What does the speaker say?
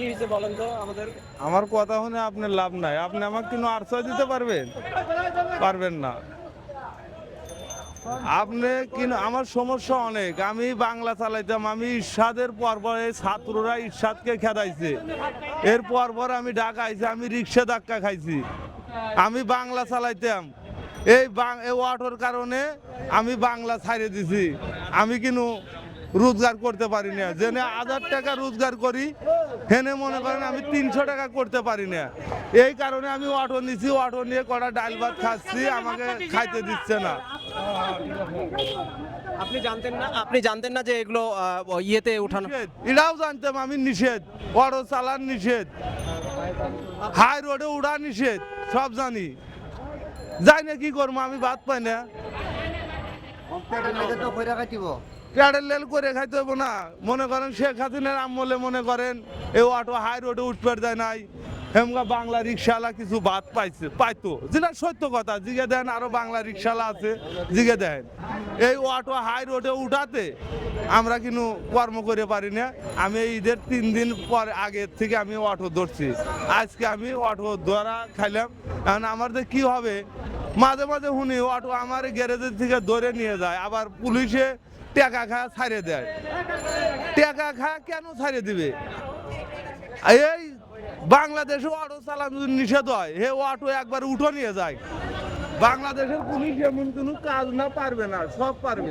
কি হয়েছে বলেন তো আমাদের? আমার কথা শুনে আপনার লাভ নাই। আপনি আমাকে কিন্তু আশ্রয় দিতে পারবেন? পারবেন না। আপনি কিন্তু আমার সমস্যা অনেক। আমি বাংলা চালাইতাম। আমি ইরশাদের পর পর এই ছাত্ররা ইরশাদকে খেদাইছে। এর পর পর আমি ঢাকা আইছি, আমি রিক্সা ধাক্কা খাইছি। আমি বাংলা চালাইতাম। এই এই অটোর কারণে আমি বাংলা ছাড়িয়ে দিছি। আমি কিন্তু রোজগার করতে পারি না। জেনে হাজার টাকা রোজগার করি হেনে মনে করেন আমি তিনশো টাকা করতে পারি না। এই কারণে আমি অটো নিছি অটো নিয়ে কটা ডাল ভাত খাচ্ছি আমাকে খাইতে দিচ্ছে না। আপনি জানতেন না আপনি জানতেন না যে এগুলো ইয়েতে উঠানো। এটাও জানতাম আমি নিষেধ। অটো চালান নিষেধ। হাই রোডে উড়া নিষেধ সব জানি। যাই না কি করব আমি ভাত পাই না। প্যাডেল করে খাইতে হব না। মনে করেন শেখ হাসিনার আমলে মনে করেন, এই অটো হাই রোডে উঠতে যায় নাই, হেমগা বাংলা রিক্সাওয়ালা কিছু বাদ পাইছে, পাইতো। যেটা সত্য কথা, জিগে দেন আরও বাংলা রিক্সাওয়ালা আছে, জিগে দেন। এই অটো হাই রোডে উঠাতে আমরা কিন্তু কর্ম করে পারি না। আমি ঈদের তিন দিন পর আগের থেকে আমি অটো ধরছি। আজকে আমি অটো ধরা খাইলাম। এখন আমার যে কি হবে? মাঝে মাঝে শুনি অটো আমার গ্যারেজের থেকে ধরে নিয়ে যায়, আবার পুলিশে টাকা খা ছাড়ে দেয়। টাকা খা কেন ছাড়ে দিবে? এই বাংলাদেশে অটো চালানো নিষেধ হয়। হে অটো একবার উঠো নিয়ে যায়। বাংলাদেশের পুলিশ এমন কোনো কাজ না, পারবে না, সব পারবে।